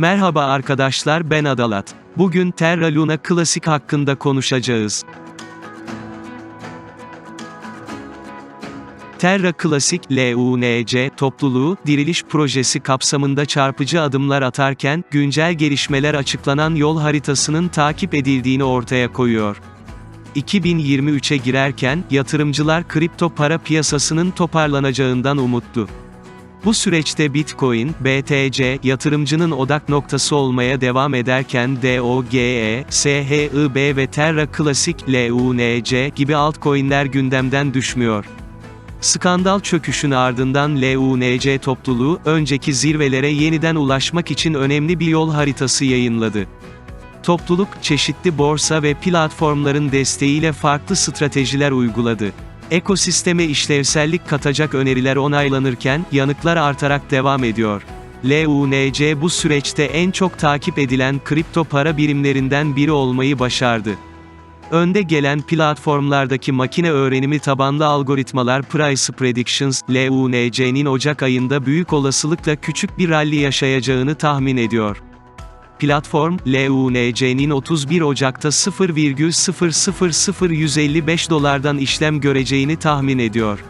Merhaba arkadaşlar ben Adalat. Bugün Terra Luna Classic hakkında konuşacağız. Terra Classic LUNC topluluğu, diriliş projesi kapsamında çarpıcı adımlar atarken, güncel gelişmeler açıklanan yol haritasının takip edildiğini ortaya koyuyor. 2023'e girerken, yatırımcılar kripto para piyasasının toparlanacağından umutlu. Bu süreçte Bitcoin, BTC, yatırımcının odak noktası olmaya devam ederken DOGE, SHIB ve Terra Classic, LUNC gibi altcoin'ler gündemden düşmüyor. Skandal çöküşün ardından LUNC topluluğu, önceki zirvelere yeniden ulaşmak için önemli bir yol haritası yayınladı. Topluluk, çeşitli borsa ve platformların desteğiyle farklı stratejiler uyguladı. Ekosisteme işlevsellik katacak öneriler onaylanırken, yanıklar artarak devam ediyor. LUNC bu süreçte en çok takip edilen kripto para birimlerinden biri olmayı başardı. Önde gelen platformlardaki makine öğrenimi tabanlı algoritmalar Price Predictions, LUNC'nin Ocak ayında büyük olasılıkla küçük bir rally yaşayacağını tahmin ediyor. Platform, LUNC'nin 31 Ocak'ta 0,000155 dolardan işlem göreceğini tahmin ediyor.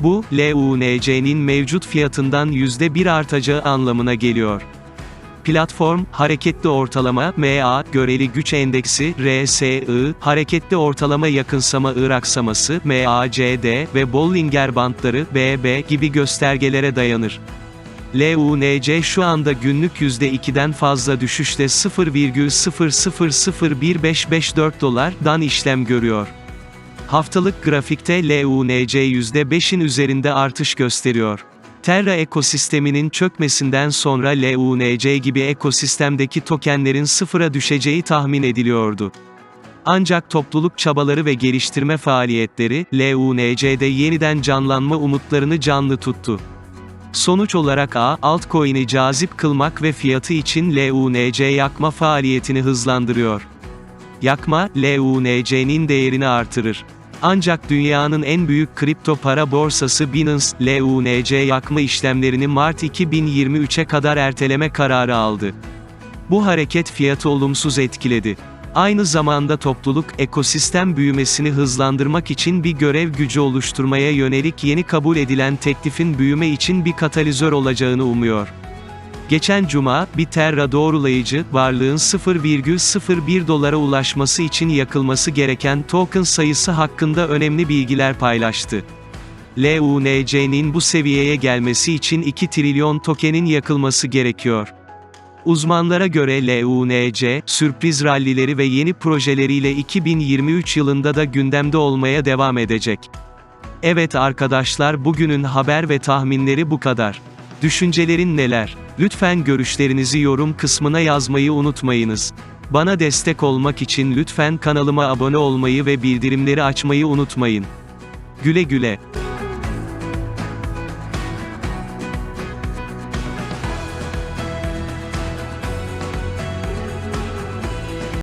Bu, LUNC'nin mevcut fiyatından %1 artacağı anlamına geliyor. Platform, hareketli ortalama, MA, göreli güç endeksi, RSI, hareketli ortalama yakınsama ıraksaması, MACD ve Bollinger bandları, BB gibi göstergelere dayanır. LUNC şu anda günlük %2'den fazla düşüşle 0,00015554 dolardan işlem görüyor. Haftalık grafikte LUNC %5'in üzerinde artış gösteriyor. Terra ekosisteminin çökmesinden sonra LUNC gibi ekosistemdeki tokenlerin sıfıra düşeceği tahmin ediliyordu. Ancak topluluk çabaları ve geliştirme faaliyetleri, LUNC'de yeniden canlanma umutlarını canlı tuttu. Sonuç olarak A, altcoin'i cazip kılmak ve fiyatı için LUNC yakma faaliyetini hızlandırıyor. Yakma, LUNC'nin değerini artırır. Ancak dünyanın en büyük kripto para borsası Binance, LUNC yakma işlemlerini Mart 2023'e kadar erteleme kararı aldı. Bu hareket fiyatı olumsuz etkiledi. Aynı zamanda topluluk, ekosistem büyümesini hızlandırmak için bir görev gücü oluşturmaya yönelik yeni kabul edilen teklifin büyüme için bir katalizör olacağını umuyor. Geçen cuma, bir Terra doğrulayıcı, varlığın 0,01 dolara ulaşması için yakılması gereken token sayısı hakkında önemli bilgiler paylaştı. LUNC'nin bu seviyeye gelmesi için 2 trilyon tokenin yakılması gerekiyor. Uzmanlara göre LUNC, sürpriz rallileri ve yeni projeleriyle 2023 yılında da gündemde olmaya devam edecek. Evet arkadaşlar bugünün haber ve tahminleri bu kadar. Düşüncelerin neler? Lütfen görüşlerinizi yorum kısmına yazmayı unutmayınız. Bana destek olmak için lütfen kanalıma abone olmayı ve bildirimleri açmayı unutmayın. Güle güle.